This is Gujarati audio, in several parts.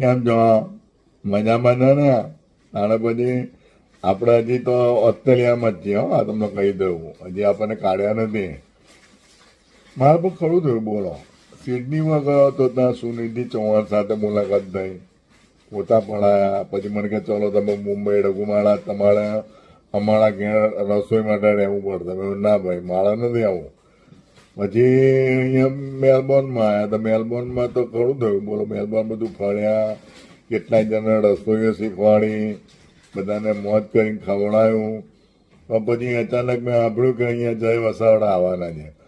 કેમ છો મજામાં છો ને? અને પછી આપણે હજી તો ઓસ્ટ્રેલિયામાં જ છીએ, હો, આ તમને કહી દઉં હજી આપણને કાઢ્યા નથી. મારે પણ ખરું થયું, બોલો. સિડનીમાં ગયો તો ત્યાં સુનિધિ ચૌહાણ સાથે મુલાકાત થઈ. પોતા પડાયા પછી મને કે ચલો, તમે મુંબઈ રઘુમાળા, તમારે અમારા ઘેર રસોઈ માટે રહેવું પડશે. મેં ના ભાઈ, મારા નથી આવું. પછી અહીંયા મેલબોર્નમાં આવ્યા તો મેલબોર્નમાં તો ઘણું થયું. બોલો, મેલબોર્ન બધું ફર્યા કેટલાય જણા રસોઈઓ શીખવાડી. બધાને મોજ કરીને ખવડાયું. પણ પછી અચાનક મેં સાંભળ્યું કે અહીંયા જય વસાવડા આવવાના છે.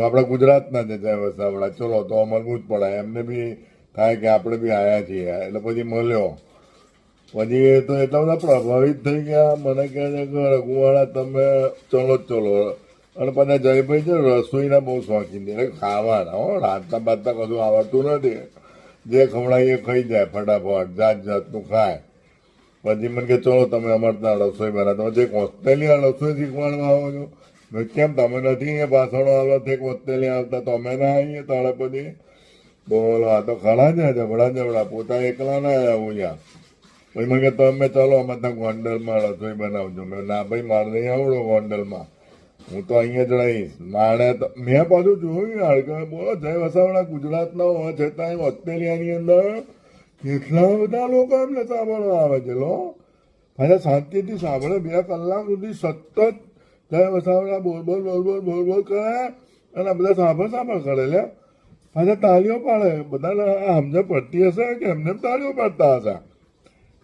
આપણા ગુજરાતના છે, જય વસાવડા. ચલો, તો મળવું જ પડે એમને બી થાય કે આપણે બી આવ્યા છીએ. એટલે પછી મળ્યો. પછી એ તો એટલા બધા પ્રભાવિત થઈ ગયા. મને કહે છે કે રઘુવાળા તમે ચલો ચલો. અને પણ જયભાઈ છે રસોઈના બહુ શોખીન છે. ખાવાના, હો. રાંધતા બાંધતા કશું આવડતું નથી. જે ખવડાય એ ખાઈ જાય ફટાફટ, જાત જાતનું ખાય. પછી મને કે, ચલો, તમે અમારે ત્યાં રસોઈ બનાવો. તમે જે ઓસ્ટ્રેલિયા રસોઈ શીખવાડવા આવો છો. કેમ તમે નથી અહીંયા પાછળ આવતા? એક ઓસ્ટ્રેલિયા આવતા, તો અમે ના આવીએ તાળે પછી. બોલો આ તો ખરા જ જબડા જબડા, પોતા એકલા ના આવું ત્યાં પછી મને કે તમે ચાલો, અમે ત્યાં ગોંડલમાં રસોઈ બનાવજો. મેં ના ભાઈ, મારે નહીં આવડો ગોંડલમાં. હું તો અહીંયા જણાવીશ માણે તો, મેં પાછું જોયું યાર કે બોલો, જય વસાવડા ગુજરાતના હોવા છતાં ઓસ્ટ્રેલિયાની અંદર કેટલા બધા લોકો એમને સાંભળવા આવે છે, લો. પાછા શાંતિથી સાંભળે, બે કલાક સુધી સતત જય વસાવડા બોલ બોલ બોલ બોલ બોલ બોલ કરે અને બધા સાંભળ સાંભળ કરે, લે. પાછા તાળીઓ પાડે. બધાને સમજે પડતી હશે કે એમને એમ તાળીઓ પાડતા હશે.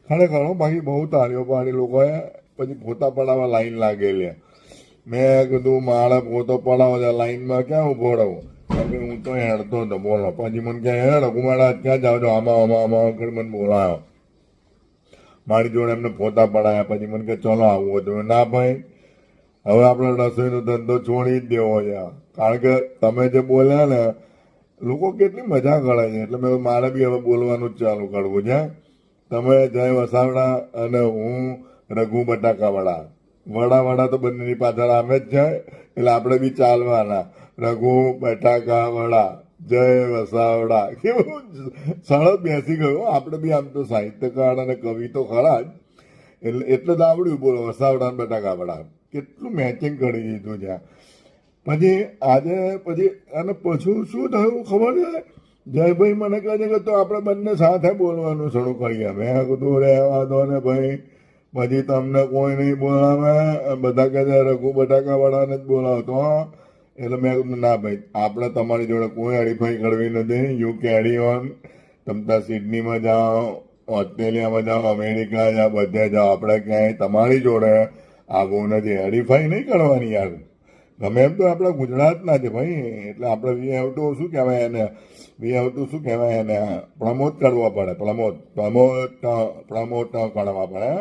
ખરેખર બાકી બહુ તાળીઓ પાડી લોકોએ. પછી ફોટા પડાવવા લાઈન લાગેલી. મેં કીધું મારે પોતો પડાવો છે, લાઈનમાં ક્યાં ઊભો રહું કે હું તો હેડતો હતો બોલો. પછી મને કહે હેડ રઘુમાડા ક્યાં જાવ છો? આમાં આમાં આમાં આગળ મને બોલાયો મારી જોડે એમને ફોટા પડાયા. પછી મને કે ચલો, આવું હતું. ના ભાઈ, હવે આપણે રસોઈનો ધંધો છોડી જ દેવો છે. કારણ કે તમે જે બોલ્યા ને, લોકો કેટલી મજા કરે છે. એટલે મેં મારે બી હવે બોલવાનું જ ચાલુ કરવું છે. તમે જય વસાવડા અને હું રઘુ બટાકાવાળા. વડા વડા તો બંનેની પાછળ આમે જ જાય એટલે આપણે બી ચાલવાના. રઘુ, બટાકા, વડા. જય વસાવડા. કેવું સરળ બેસી ગયો. આપણે બી આમ તો સાહિત્યકાર અને કવિ તો ખરા જ. એટલે એટલે તો આવડ્યું બોલો, વસાવડા અને બટાકા, વડા. કેટલું મેચિંગ કરી દીધું છે પછી આજે, પછી, અને પછી શું થયું ખબર છે? જયભાઈ મને કહે છે કે તો આપણે બંને સાથે બોલવાનું શરૂ કરીએ. મેં કીધું, રહેવા દો ને ભાઈ. પછી તમને કોઈ નહીં બોલાવે બધા કહે છે રઘુ બટાકાવાળાને જ બોલાવતો એટલે મેં ના ભાઈ, આપણે તમારી જોડે કોઈ હરીફાઈ કરવી નથી. યુ કેરી ઓન તમતા સિડનીમાં જાઓ, ઓસ્ટ્રેલિયામાં જાઓ, અમેરિકા જાઓ, બધે જાઓ. આપણે ક્યાંય તમારી જોડે આવું નથી હરીફાઈ નહીં કરવાની યાર. તમે એમ તો આપણા ગુજરાતના છે ભાઈ. એટલે આપણે વી હેવ ટુ શું કહેવાય એને? વી હેવ ટુ શું કહેવાય એને? પ્રમોટ કરવા પડે. પ્રમોટ પ્રમોટ પ્રમોટ કરવા પડે.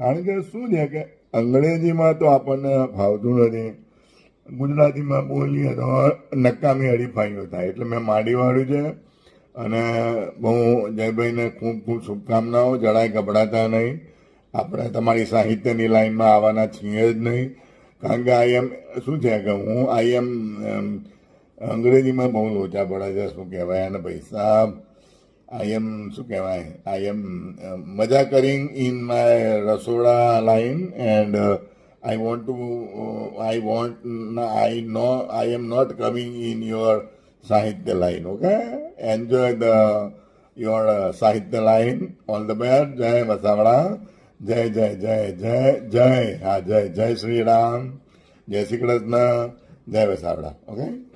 કારણ કે શું છે કે અંગ્રેજીમાં તો આપણને ફાવતું નથી, ગુજરાતીમાં બોલીએ તો નકામી હરીફાઈઓ થાય. એટલે મેં માડીવાળું છે અને બહુ જયભાઈને ખૂબ ખૂબ શુભકામનાઓ, જરાય ગભરાતા નહીં. આપણે તમારી સાહિત્યની લાઈનમાં આવવાના છીએ જ નહીં. કારણ કે આઈ એમ, શું છે કે હું આઈ એમ અંગ્રેજીમાં બહુ લોચા પડે છે, શું કહેવાય, અને પૈસા આઈ એમ શું કહેવાય? I am maja કરિંગ in my rasoda line and I want to I want I know I am not coming in your sahitya line okay enjoy the your sahitya line all the best Jay Vasavada Jay જય જય જય જય હા જય જય શ્રી રામ જય શ્રી કૃષ્ણ જય વસાવડા ઓકે